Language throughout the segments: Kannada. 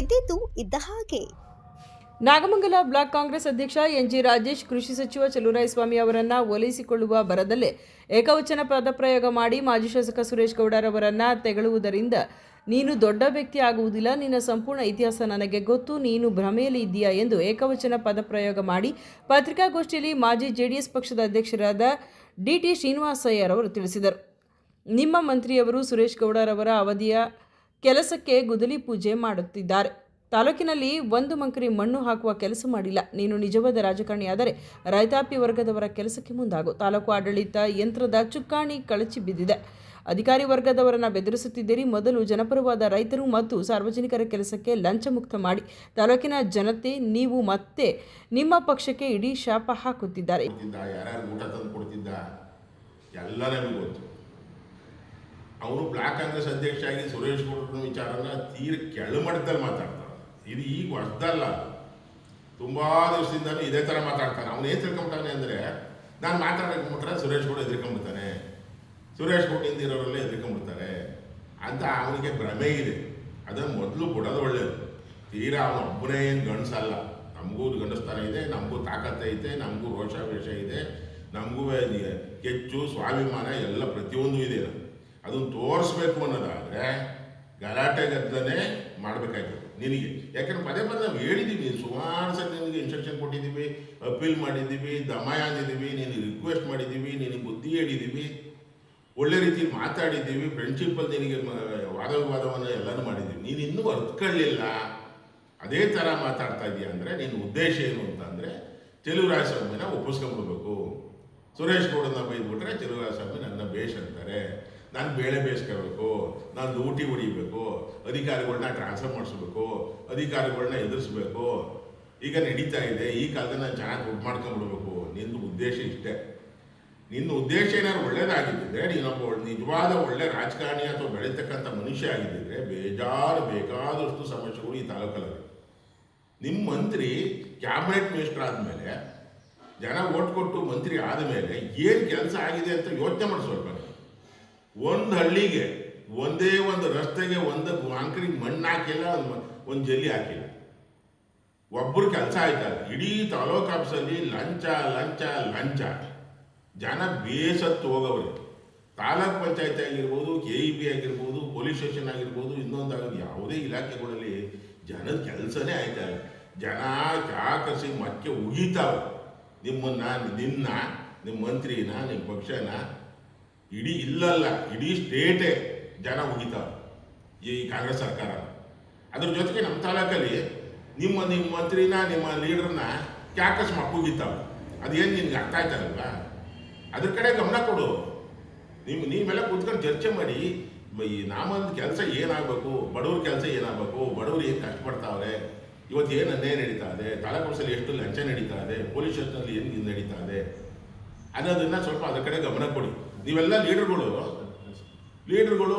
ಇದ್ದಿದ್ದು ಇದ್ದ ಹಾಗೆ. ನಾಗಮಂಗಲ ಬ್ಲಾಕ್ ಕಾಂಗ್ರೆಸ್ ಅಧ್ಯಕ್ಷ ಎನ್ಜಿ ರಾಜೇಶ್, ಕೃಷಿ ಸಚಿವ ಚಲುರಾಯಸ್ವಾಮಿ ಅವರನ್ನು ಒಲಿಸಿಕೊಳ್ಳುವ ಬರದಲ್ಲೇ ಏಕವಚನ ಪದ ಪ್ರಯೋಗ ಮಾಡಿ ಮಾಜಿ ಶಾಸಕ ಸುರೇಶ್ ಗೌಡರವರನ್ನು ತೆಗಳುವುದರಿಂದ ನೀನು ದೊಡ್ಡ ವ್ಯಕ್ತಿ ಆಗುವುದಿಲ್ಲ, ನಿನ್ನ ಸಂಪೂರ್ಣ ಇತಿಹಾಸ ನನಗೆ ಗೊತ್ತು, ನೀನು ಭ್ರಮೆಯಲ್ಲಿ ಇದ್ದೀಯಾ ಎಂದು ಏಕವಚನ ಪದ ಪ್ರಯೋಗ ಮಾಡಿ ಪತ್ರಿಕಾಗೋಷ್ಠಿಯಲ್ಲಿ ಮಾಜಿ ಜೆಡಿಎಸ್ ಪಕ್ಷದ ಅಧ್ಯಕ್ಷರಾದ ಡಿಟಿ ಶ್ರೀನಿವಾಸಯ್ಯರವರು ತಿಳಿಸಿದರು. ನಿಮ್ಮ ಮಂತ್ರಿಯವರು ಸುರೇಶ್ ಗೌಡರವರ ಅವಧಿಯ ಕೆಲಸಕ್ಕೆ ಗುದಲಿ ಪೂಜೆ ಮಾಡುತ್ತಿದ್ದಾರೆ. ತಾಲೂಕಿನಲ್ಲಿ ಒಂದು ಮಂಕರಿ ಮಣ್ಣು ಹಾಕುವ ಕೆಲಸ ಮಾಡಿಲ್ಲ. ನೀನು ನಿಜವಾದ ರಾಜಕಾರಣಿಯಾದರೆ ರೈತಾಪಿ ವರ್ಗದವರ ಕೆಲಸಕ್ಕೆ ಮುಂದಾಗು. ತಾಲೂಕು ಆಡಳಿತ ಯಂತ್ರದ ಚುಕ್ಕಾಣಿ ಕಳಚಿ ಬಿದ್ದಿದೆ. ಅಧಿಕಾರಿ ವರ್ಗದವರನ್ನ ಬೆದರಿಸುತ್ತಿದ್ದೀರಿ. ಮೊದಲು ಜನಪರವಾದ ರೈತರು ಮತ್ತು ಸಾರ್ವಜನಿಕರ ಕೆಲಸಕ್ಕೆ ಲಂಚ ಮುಕ್ತ ಮಾಡಿ. ತಾಲೂಕಿನ ಜನತೆ ನೀವು ಮತ್ತೆ ನಿಮ್ಮ ಪಕ್ಷಕ್ಕೆ ಇಡೀ ಶಾಪ ಹಾಕುತ್ತಿದ್ದಾರೆ. ಕೊಡ್ತಿದ್ದ ಯಾರ್ಯಾರು ಊಟ ತಂದು ಕೊಡ್ತಿದ್ದ ಎಲ್ಲ ನಮಗೆ ಗೊತ್ತು. ಅವನು ಬ್ಲಾಕ್ ಕಾಂಗ್ರೆಸ್ ಅಧ್ಯಕ್ಷ ಆಗಿ ಸುರೇಶ್ ಗೌಡ್ರ ವಿಚಾರನ ತೀರ ಕೆಳಮಟ್ಟದಲ್ಲಿ ಮಾತಾಡ್ತಾನೆ. ಇದು ಈಗ ಹೊಸದಲ್ಲ. ತುಂಬಾ ದಿವಸದಿಂದಲೂ ಇದೇ ಥರ ಮಾತಾಡ್ತಾನೆ. ಅವನು ಏನು ತಿಳ್ಕೊಂಬಿಟ್ಟಾನೆ ಅಂದರೆ, ನಾನು ಮಾತಾಡಕ್ಕೆ ಸುರೇಶ್ ಗೌಡ ಎದುರ್ಕೊಂಡ್ಬಿಡ್ತಾನೆ ಸುರೇಶ್ ಗೌಡ ಹಿಂದಿರೋರೆಲ್ಲ ಎದುರ್ಕೊಂಡ್ಬಿಡ್ತಾರೆ ಅಂತ ಅವನಿಗೆ ಭ್ರಮೆ ಇದೆ. ಅದನ್ನು ಮೊದಲು ಕೊಡೋದು ಒಳ್ಳೇದು. ತೀರಾ ಅವನು ಒಬ್ಬನೇ ಏನು ಗಂಡಸಲ್ಲ. ನಮಗೂ ಗಂಡಸ್ತಾನ ಇದೆ, ನಮಗೂ ತಾಕತ್ತೆ ಐತೆ ನಮಗೂ ರೋಷಾವೇಶ ಇದೆ, ನಮಗೂ ಕೆಚ್ಚು, ಸ್ವಾಭಿಮಾನ ಎಲ್ಲ ಪ್ರತಿಯೊಂದು ಇದೆ. ಅದನ್ನು ತೋರಿಸ್ಬೇಕು ಅನ್ನೋದಾದರೆ ಗಲಾಟೆ ಗದ್ದಲೇ ಮಾಡಬೇಕಾಯ್ತು ನಿನಗೆ. ಯಾಕಂದ್ರೆ ಪದೇ ಪದೇ ನಾವು ಹೇಳಿದ್ದೀವಿ ಸುಮಾರು ಸಲ ನಿನಗೆ ಇನ್ಸ್ಟ್ರಕ್ಷನ್ ಕೊಟ್ಟಿದ್ದೀವಿ ಅಪೀಲ್ ಮಾಡಿದ್ದೀವಿ, ದಮಾಯ ಅಂದಿದ್ದೀವಿ ನೀನು ರಿಕ್ವೆಸ್ಟ್ ಮಾಡಿದ್ದೀವಿ ನಿನಗೆ ಬುದ್ಧಿ ಹೇಳಿದ್ದೀವಿ. ಒಳ್ಳೆ ರೀತಿ ಮಾತಾಡಿದ್ದೀವಿ ಫ್ರೆಂಡ್ಶಿಪ್ಪಲ್ಲಿ ನಿನಗೆ ವಾದ ವಿವಾದವನ್ನು ಎಲ್ಲನೂ ಮಾಡಿದ್ದೀವಿ. ನೀನು ಇನ್ನೂ ಅರ್ಥಕೊಳ್ಳಿಲ್ಲ ಅದೇ ಥರ ಮಾತಾಡ್ತಾ ಇದೀಯ ಅಂದರೆ ನಿನ್ನ ಉದ್ದೇಶ ಏನು ಅಂತಂದರೆ ರಾಜಸ್ವಾಮಿನ ಒಪ್ಪಿಸ್ಕೊಂಡ್ಬಿಡ್ಬೇಕು. ಸುರೇಶ್ ಗೌಡನ ಬೈದ್ಬಿಟ್ರೆ ಸ್ವಾಮಿ ನನ್ನ ಬೇಷ್ ಅಂತಾರೆ. ನಾನು ಬೇಳೆ ಬೇಯಿಸ್ಕೋಬೇಕು, ನಾನು ಲೂಟಿ ಹೊಡಿಬೇಕು ಅಧಿಕಾರಿಗಳನ್ನ ಟ್ರಾನ್ಸ್ಫರ್ ಮಾಡಿಸ್ಬೇಕು ಅಧಿಕಾರಿಗಳನ್ನ ಎದುರಿಸ್ಬೇಕು. ಈಗ ನಡೀತಾ ಇದೆ, ಈ ಕಾಲದಲ್ಲಿ ನಾನು ಚೆನ್ನಾಗಿ ದುಡ್ಡು ಮಾಡ್ಕೊಂಡ್ಬಿಡ್ಬೇಕು. ನಿನ್ನ ಉದ್ದೇಶ ಇಷ್ಟೇ. ನಿನ್ನ ಉದ್ದೇಶ ಏನಾದ್ರು ಒಳ್ಳೇದಾಗಿದ್ದರೆ ನೀನೊಬ್ಬ ನಿಜವಾದ ಒಳ್ಳೆ ರಾಜಕಾರಣಿ ಅಥವಾ ಬೆಳೀತಕ್ಕಂಥ ಮನುಷ್ಯ ಆಗಿದ್ದರೆ ಬೇಜಾರು, ಬೇಕಾದಷ್ಟು ಸಮಸ್ಯೆಗಳು ಈ ತಾಲೂಕಲ್ಲಿ ನಿಮ್ಮ ಮಂತ್ರಿ ಕ್ಯಾಬಿನೆಟ್ ಮಿನಿಸ್ಟರ್ ಆದಮೇಲೆ, ಜನ ಓಟ್ ಕೊಟ್ಟು ಮಂತ್ರಿ ಆದಮೇಲೆ ಏನು ಕೆಲಸ ಆಗಿದೆ ಅಂತ ಯೋಚನೆ ಮಾಡಿ ಒಂದು ಹಳ್ಳಿಗೆ, ಒಂದೇ ಒಂದು ರಸ್ತೆಗೆ ಒಂದು ಅಂಕರಿಗೆ ಮಣ್ಣು ಹಾಕಿಲ್ಲ, ಒಂದು ಜಲ್ಲಿ ಹಾಕಿಲ್ಲ. ಒಬ್ಬರು ಕೆಲಸ ಆಯ್ತಾರೆ. ಇಡೀ ತಾಲೂಕು ಆಫೀಸಲ್ಲಿ ಲಂಚ ಲಂಚ ಲಂಚ. ಜನ ಬೇಸತ್ತು ಹೋಗವ್ರೆ. ತಾಲೂಕ್ ಪಂಚಾಯತ್ ಆಗಿರ್ಬೋದು ಕೆ ಇ ಬಿ ಆಗಿರ್ಬೋದು, ಪೊಲೀಸ್ ಸ್ಟೇಷನ್ ಆಗಿರ್ಬೋದು, ಇನ್ನೊಂದಾಗೋದು ಯಾವುದೇ ಇಲಾಖೆಗಳಲ್ಲಿ ಜನದ ಕೆಲಸನೇ ಆಯ್ತಾ ಇಲ್ಲ ಜನ ಚಾಕಸಿ ಮತ್ತೆ ಉಗಿತಾವೆ ನಿಮ್ಮನ್ನ, ನಿನ್ನ ನಿಮ್ಮ ಮಂತ್ರಿನ ನಿಮ್ಮ ಪಕ್ಷನ ಇಡೀ ಇಲ್ಲಲ್ಲ, ಇಡೀ ಸ್ಟೇಟೇ ಜನ ಉಗಿತಾವೆ ಈ ಕಾಂಗ್ರೆಸ್ ಸರ್ಕಾರ. ಅದ್ರ ಜೊತೆಗೆ ನಮ್ಮ ತಾಲೂಕಲ್ಲಿ ನಿಮ್ಮ ನಿಮ್ಮ ಮಂತ್ರಿನ, ನಿಮ್ಮ ಲೀಡರ್ನ ಕ್ಯಾಕಸ್ ಮಕ್ಕುಗಿತಾವೆ ಅದೇನು ನಿನ್ಗೆ ಅರ್ಥ ಆಯ್ತಾ ಇಲ್ವಾ? ಅದ್ರ ಕಡೆ ಗಮನ ಕೊಡು. ನಿಮ್ಮ ನೀವೆಲ್ಲ ಕೂತ್ಕೊಂಡು ಚರ್ಚೆ ಮಾಡಿ ಈ ನಾಮನ ಕೆಲಸ ಏನಾಗಬೇಕು, ಬಡವ್ರ ಕೆಲಸ ಏನಾಗಬೇಕು, ಬಡವ್ರು ಏನು ಕಷ್ಟಪಡ್ತಾವ್ರೆ, ಇವತ್ತು ಏನು ಅನ್ಯಾಯ ನಡೀತಾ ಇದೆ ತಾಲೂಕಲ್ಲಿ ಎಷ್ಟು ಲಂಚ ನಡೀತಾ ಇದೆ, ಪೊಲೀಸ್ ಸ್ಟೇಷನಲ್ಲಿ ಏನು ನಡೀತಾ ಇದೆ, ಅನ್ನೋದನ್ನು ಸ್ವಲ್ಪ ಅದ್ರ ಕಡೆ ಗಮನ ಕೊಡಿ. ನೀವೆಲ್ಲ ಲೀಡರ್ಗಳು. ಲೀಡರ್ಗಳು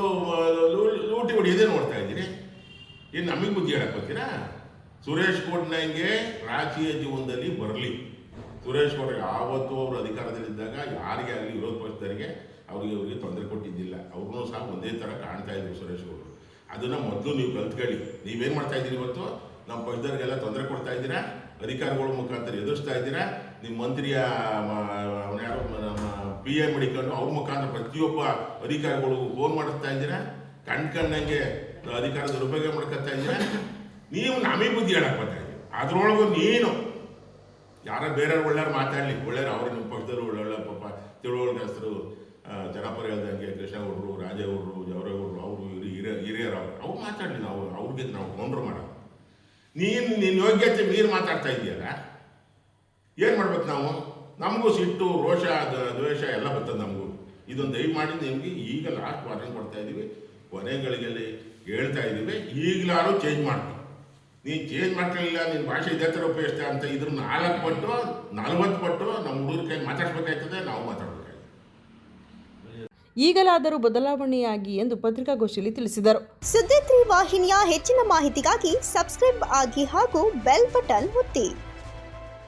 ಲೂಟಿ ಹೊಡಿ ಲೂಟಿ ಹೊಡಿಯೋದೇ ನೋಡ್ತಾ ಇದ್ದೀರಿ. ಏನು ನಮಗೆ ಬುದ್ಧಿ ಬರ್ತೀರಾ? ಸುರೇಶ್ ಕೋಟ್ನಂಗೆ ರಾಜಕೀಯ ಜೀವನದಲ್ಲಿ ಬರಲಿ. ಸುರೇಶ್ ಗೌಡ ಯಾವತ್ತೂ ಅವರು ಅಧಿಕಾರದಲ್ಲಿದ್ದಾಗ ಯಾರಿಗೆ ಆಗಲಿ ವಿರೋಧ ಪಕ್ಷದವರಿಗೆ ಅವ್ರಿಗೆ ಅವರಿಗೆ ತೊಂದರೆ ಕೊಟ್ಟಿದ್ದಿಲ್ಲ. ಅವ್ರನ್ನೂ ಸಹ ಒಂದೇ ಥರ ಕಾಣ್ತಾ ಇದ್ರು ಸುರೇಶ್ ಗೌಡರು ಅದನ್ನು ಮೊದಲು ನೀವು ಕಲ್ತ್ಕೊಳ್ಳಿ. ನೀವೇನು ಮಾಡ್ತಾ ಇದ್ದೀರಿ ಇವತ್ತು? ನಮ್ಮ ಪಕ್ಷದವ್ರಿಗೆಲ್ಲ ತೊಂದರೆ ಕೊಡ್ತಾ ಇದ್ದೀರಾ? ಅಧಿಕಾರಿಗಳ ಮುಖಾಂತರ ಎದುರಿಸ್ತಾ ಇದ್ದೀರಾ? ನಿಮ್ಮ ಮಂತ್ರಿಯ ಯಾರೋ? ನಮ್ಮ ಪಿ ಎ ಮಡಿಕೊಂಡು ಅವ್ರ ಮುಖಾಂತರ ಪ್ರತಿಯೊಬ್ಬ ಅಧಿಕಾರಿಗಳಿಗೂ ಫೋನ್ ಮಾಡಿಸ್ತಾ ಇದ್ದೀರಾ? ಕಣ್ ಕಣ್ಣಂಗೆ ಅಧಿಕಾರ ದುರುಪಯೋಗ ಮಾಡ್ಕೊತಾ ಇದ್ದೀರಾ? ನೀವು ನಮಗೆ ಬುದ್ಧಿ ಹೇಳಕ್ ಬರ್ತಾ ಇದ್ದೀವಿ ಅದ್ರೊಳಗೂ ನೀನು. ಯಾರ ಬೇರೆಯವ್ರು ಒಳ್ಳೆಯವ್ರು ಮಾತಾಡಲಿ. ಒಳ್ಳೆಯವ್ರು ಅವ್ರು ನಿಮ್ಮ ಪಕ್ಷದವರು ಒಳ್ಳೊಳ್ಳೆ ಪಾಪ ತಿಳುವಳಿಕೆಸ್ತರು ಜನಪರ ಹೇಳ್ದಂಗೆ ಕೃಷ್ಣಗೌಡರು, ರಾಜೇಗೌಡರು, ಜವರೇಗೌಡರು, ಅವರು ಹಿರಿಯ, ಹಿರಿಯರು ಅವ್ರು. ಅವ್ರು ಮಾತಾಡಲಿ ನಾವು. ಅವ್ರಿಗೆ ನಾವು ಕೌಂಡ್ರು ಮಾಡೋದು. ನೀನು ನಿನ್ನ ಯೋಗ್ಯತೆ ಮೀರಿ ಮಾತಾಡ್ತಾ ಇದೆಯಲ್ಲ? ಏನು ಮಾಡ್ಬೇಕು ನಾವು? ನಮಗೂ ಸಿಟ್ಟು ರೋಷ ದ್ವೇಷ ಎಲ್ಲ ಬರ್ತದೆ ನಮಗೂ. ಇದೊಂದು ದಯಮಾಡಿ ನಿಮಗೆ ಈಗ ಲಾಸ್ಟ್ ವಾರ್ನಿಂಗ್ ಕೊಡ್ತಾ ಇದ್ದೀವಿ ಕೊನೆಗಳಿಗೆಲ್ಲಿ ಹೇಳ್ತಾ ಇದ್ದೀವಿ ಈಗಲಾರು ಚೇಂಜ್ ಮಾಡ್ತೀವಿ ನೀನು ಚೇಂಜ್ ಮಾಡ್ಕೊಳ್ಳಿಲ್ಲ ನಿನ್ನ ಭಾಷೆ ಇದೇ ಥರ ಉಪಯೋಗಿಸ್ತಾ ಅಂತ ಇದ್ರ ನಾಲ್ಕು ಪಟ್ಟು ನಲ್ವತ್ತು ಪಟ್ಟು ನಮ್ಮ ಹುಡುಗರ ಕೈ ಮಾತಾಡ್ಬೇಕಾಯ್ತದೆ ನಾವು ಮಾತಾಡ್ಬೇಕಾಯ್ತದೆ. ಈಗಲಾದರೂ ಬದಲಾವಣೆಯಾಗಿ ಎಂದು ಪತ್ರಿಕಾಗೋಷ್ಠಿಯಲ್ಲಿ ತಿಳಿಸಿದರು. ಸುದ್ದಿ ವಾಹಿನಿಯ ಹೆಚ್ಚಿನ ಮಾಹಿತಿಗಾಗಿ ಸಬ್ಸ್ಕ್ರೈಬ್ ಆಗಿ ಹಾಗೂ ಬೆಲ್ ಬಟನ್ ಒತ್ತಿ.